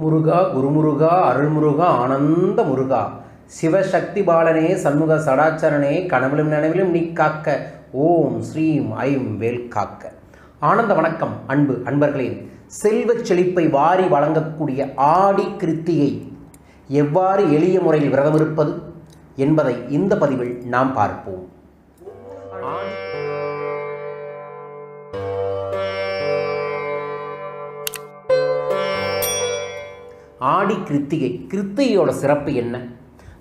முருகா குருமுருகா அருள்முருகா ஆனந்த முருகா. சிவசக்தி பாலனே சண்முக சடாச்சரனே கனவிலும் நினைவிலும் நீ காக்க. ஓம் ஸ்ரீம் ஐம் வேல் காக்க. ஆனந்த வணக்கம் அன்பு அன்பர்களே. செல்வச் செழிப்பை வாரி வழங்கக்கூடிய ஆடி கிருத்தியை எவ்வாறு எளிய முறையில் விரதமிருப்பது என்பதை இந்த பதிவில் நாம் பார்ப்போம். ஆடி ஆடி கிருத்திகை. கிருத்திகையோட சிறப்பு என்ன?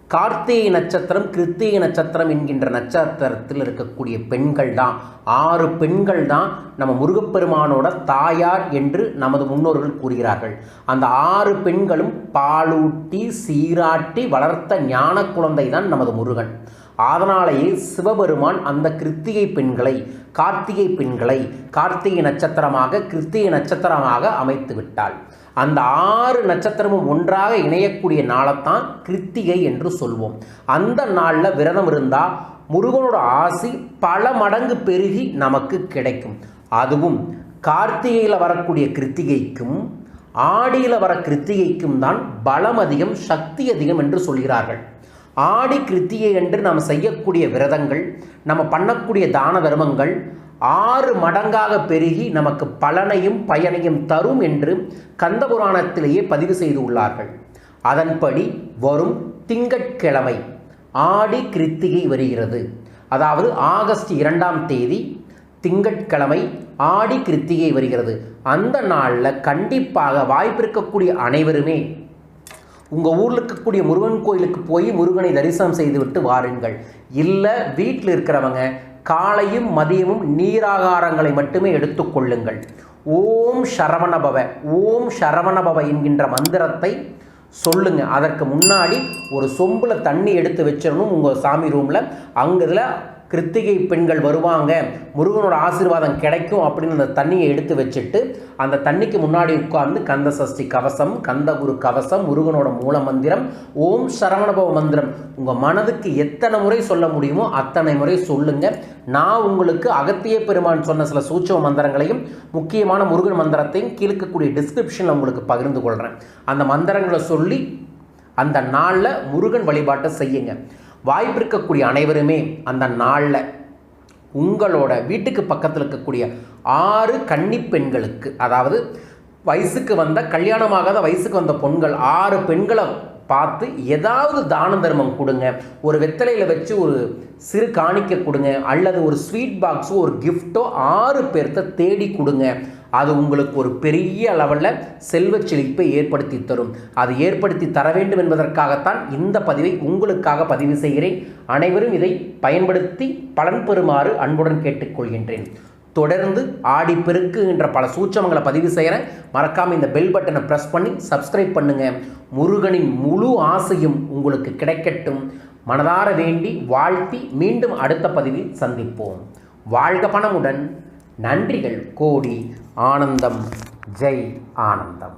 கார்த்திகை நட்சத்திரம் கிருத்திகை நட்சத்திரம் என்கின்ற நட்சத்திரத்தில் இருக்கக்கூடிய பெண்கள் தான் ஆறு பெண்கள் தான் நம்ம முருகப்பெருமானோட தாயார் என்று நமது முன்னோர்கள் கூறுகிறார்கள். அந்த ஆறு பெண்களும் பாலூட்டி சீராட்டி வளர்த்த ஞான குழந்தை தான் நமது முருகன். அதனாலேயே சிவபெருமான் அந்த கிருத்திகை பெண்களை கார்த்திகை பெண்களை கார்த்திகை நட்சத்திரமாக கிருத்திகை நட்சத்திரமாக அமைத்து விட்டாள் அந்த ஆறு நட்சத்திரமும் ஒன்றாக இணையக்கூடிய நாளைத்தான் கிருத்திகை என்று சொல்வோம். அந்த நாளில் விரதம் இருந்தால் முருகனோட ஆசி பல மடங்கு பெருகி நமக்கு கிடைக்கும். அதுவும் கார்த்திகையில் வரக்கூடிய கிருத்திகைக்கும் ஆடியில் வர கிருத்திகைக்கும் தான் பலம் அதிகம் சக்தி அதிகம் என்று சொல்கிறார்கள். ஆடி கிருத்திகை என்று நாம் செய்யக்கூடிய விரதங்கள் நம்ம பண்ணக்கூடிய தான தர்மங்கள் ஆறு மடங்காக பெருகி நமக்கு பலனையும் பயனையும் தரும் என்று கந்தபுராணத்திலேயே பதிவு செய்து உள்ளார்கள் அதன்படி வரும் திங்கட்கிழமை ஆடி கிருத்திகை வருகிறது. அதாவது ஆகஸ்ட் இரண்டாம் தேதி திங்கட்கிழமை ஆடி கிருத்திகை வருகிறது. அந்த நாளில் கண்டிப்பாக வாய்ப்பிருக்கக்கூடிய அனைவருமே உங்கள் ஊரில் இருக்கக்கூடிய முருகன் கோயிலுக்கு போய் முருகனை தரிசனம் செய்துவிட்டு வாருங்கள். இல்லை வீட்டில் இருக்கிறவங்க காலையும் மதியமும் நீராகாரங்களை மட்டுமே எடுத்துக்கொள்ளுங்கள் ஓம் சரவணபவ ஓம் சரவணபவ என்கின்ற மந்திரத்தை சொல்லுங்க. அதற்கு முன்னாடி ஒரு சொம்பில் தண்ணி எடுத்து வச்சிடணும் உங்கள் சாமி ரூமில். அங்கே கிருத்திகை பெண்கள் வருவாங்க முருகனோட ஆசீர்வாதம் கிடைக்கும் அப்படின்னு அந்த தண்ணியை எடுத்து வச்சுட்டு அந்த தண்ணிக்கு முன்னாடி உட்கார்ந்து கந்த சஷ்டி கவசம் கந்தகுரு கவசம் முருகனோட மூல மந்திரம் ஓம் சரவணபவ மந்திரம். உங்கள் மனதுக்கு எத்தனை முறை சொல்ல முடியுமோ அத்தனை முறை சொல்லுங்கள் நான் உங்களுக்கு அகத்திய பெருமான் சொன்ன சில சூட்சம மந்திரங்களையும் முக்கியமான முருகன் மந்திரத்தையும் கீழ்க்கக்கூடிய டிஸ்கிரிப்ஷனில் உங்களுக்கு பகிர்ந்து கொள்கிறேன் அந்த மந்திரங்களை சொல்லி அந்த நாளில் முருகன் வழிபாட்டை செய்யுங்க. வாய்ப்பு இருக்கக்கூடிய அனைவருமே அந்த நாளில் உங்களோட வீட்டுக்கு பக்கத்தில் இருக்கக்கூடிய ஆறு கன்னி பெண்களுக்கு அதாவது வயசுக்கு வந்த கல்யாணமாகாத வயசுக்கு வந்த பெண்கள் ஆறு பெண்களை பார்த்து ஏதாவது தான தர்மம் கொடுங்க. ஒரு வெத்தலையில் வச்சு ஒரு சிறு காணிக்க கொடுங்க. அல்லது ஒரு ஸ்வீட் பாக்ஸோ ஒரு கிஃப்ட்டோ ஆறு பேர்த்த தேடி கொடுங்க. அது உங்களுக்கு ஒரு பெரிய லெவலில் செல்வச் செழிப்பை ஏற்படுத்தி தரும். அது ஏற்படுத்தி தர வேண்டும் என்பதற்காகத்தான் இந்த பதிவை உங்களுக்காக பதிவு செய்கிறேன். அனைவரும் இதை பயன்படுத்தி பலன் பெறுமாறு அன்புடன் கேட்டுக்கொள்கின்றேன். தொடர்ந்து ஆடி பெருக்குகின்ற பல சூட்சமங்களை பதிவு செய்கிறேன் மறக்காமல் இந்த பெல் பட்டனை ப்ரெஸ் பண்ணி சப்ஸ்கிரைப் பண்ணுங்கள் முருகனின் முழு ஆசையும் உங்களுக்கு கிடைக்கட்டும். மனதார வேண்டி வாழ்த்தி மீண்டும் அடுத்த பதிவில் சந்திப்போம். வாழ்க பணமுடன் நன்றிகள் கோடி. ஆனந்தம். ஜெய் ஆனந்தம்.